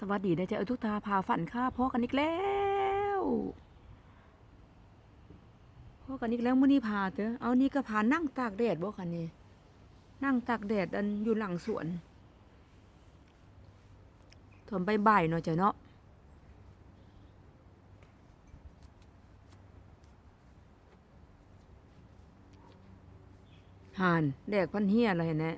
สวัสดีนะจ๊ะเออทุกตาพาฝันข้าพ่อกันอีกแล้วพ่อกันอีกแล้วมื้อนี้พาเตอเอานี่ก็พานั่งตากแดดบ่คันนี่นั่งตากแดดอันอยู่หลังสวนถมไปบ่ายเนาะจ้ะเนาะห่านแดกพันเฮียอะไรแนะ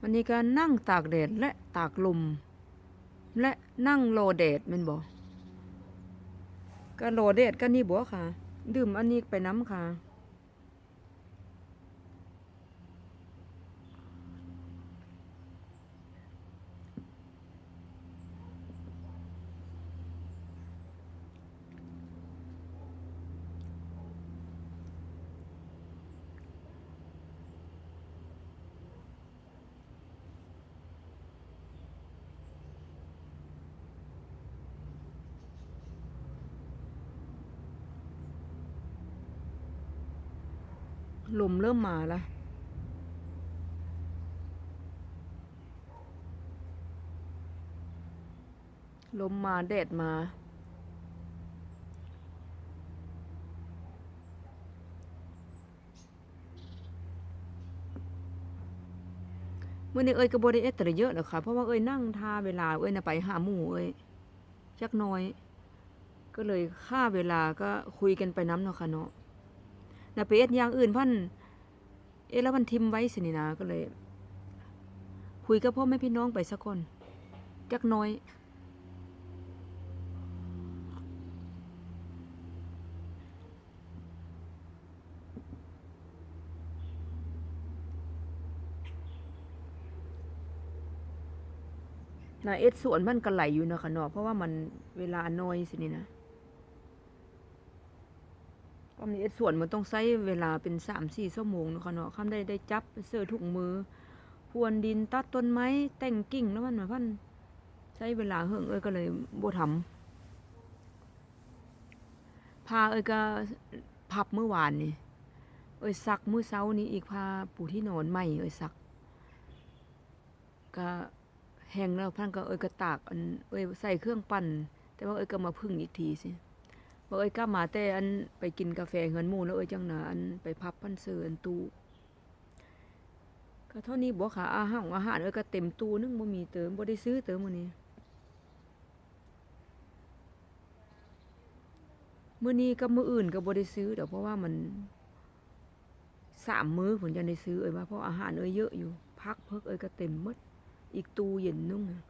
มันนี่ก็นั่งตากแดดและตากลม และนั่งรอแดดมันบอกก็รอแดดก็นี่บ่ค่ะ ดื่มอันนี้ไปน้ำค่ะ ลมเริ่มมาล้วลมมาแดดมา เมื่อนี้เอ้ยก็บ่ได้เอ็ดแต่เยอะหรอกค่ะ เพราะว่าเอ้ยนั่งทาเวลาเอ้ยน่ะไปหาหมู่เอ้ยจักหน้อย ก็เลยค่าเวลาก็คุยกันไปน้ำเนาะค่ะเนาะ นะไปเอ็ดอย่างอื่นพันเอ๊ะแล้วมันทิมไว้สินี่นะก็เลย คุยกับพ่อแม่พี่น้องไปสักคนจักน้อย นะเอ็ดสวนมันก็ไหลอยู่นะคะเนาะเพราะว่ามันเวลาน้อยสินี่นะ ความนี้ส่วนมันต้องใช้เวลาเป็นสามสี่ชั่วโมงเนาะค่ะเนาะข้ามได้ได้จับเสื้อถุงมือพรวนดินตัดต้นไม้แต่งกิ่งแล้วมันมาพันใช้เวลาเฮิงเอ้ยก็เลยบ่ทำพาเอ้ยก็พับเมื่อวานนี่เอ้ยซักเมื้อเช้านี้อีกพาปูที่นอนใหม่เอ้ยซัก ก็แห้งแล้วพันก็เอ้ยก็ตากอันเอ้ยใส่เครื่องปั่น แต่ว่าเอ้ยก็มาพึ่งอีกทีสิ บอกเอ้ยกลับมาแต่อันไปกินกาแฟเงินหมู่แล้วเอ้ยจังหนาอันไปพับพันเสืออันตู้ก็เท่านี้บ่ค่ะอาหารอาหารเอ้ยก็เต็มตู้นึงบ่มีเติมบ่ได้ซื้อเติมมื้อนี้มื้อนี้กับมื้ออื่นก็บ่ได้ซื้อดอกเพราะว่ามันสามมื้อผมจะได้ซื้อเอ้ยว่าเพราะอาหารเอ้ยเยอะอยู่ พักเพิกเอ้ยก็เต็มหมดอีกตู้เย็นนึงน่ะ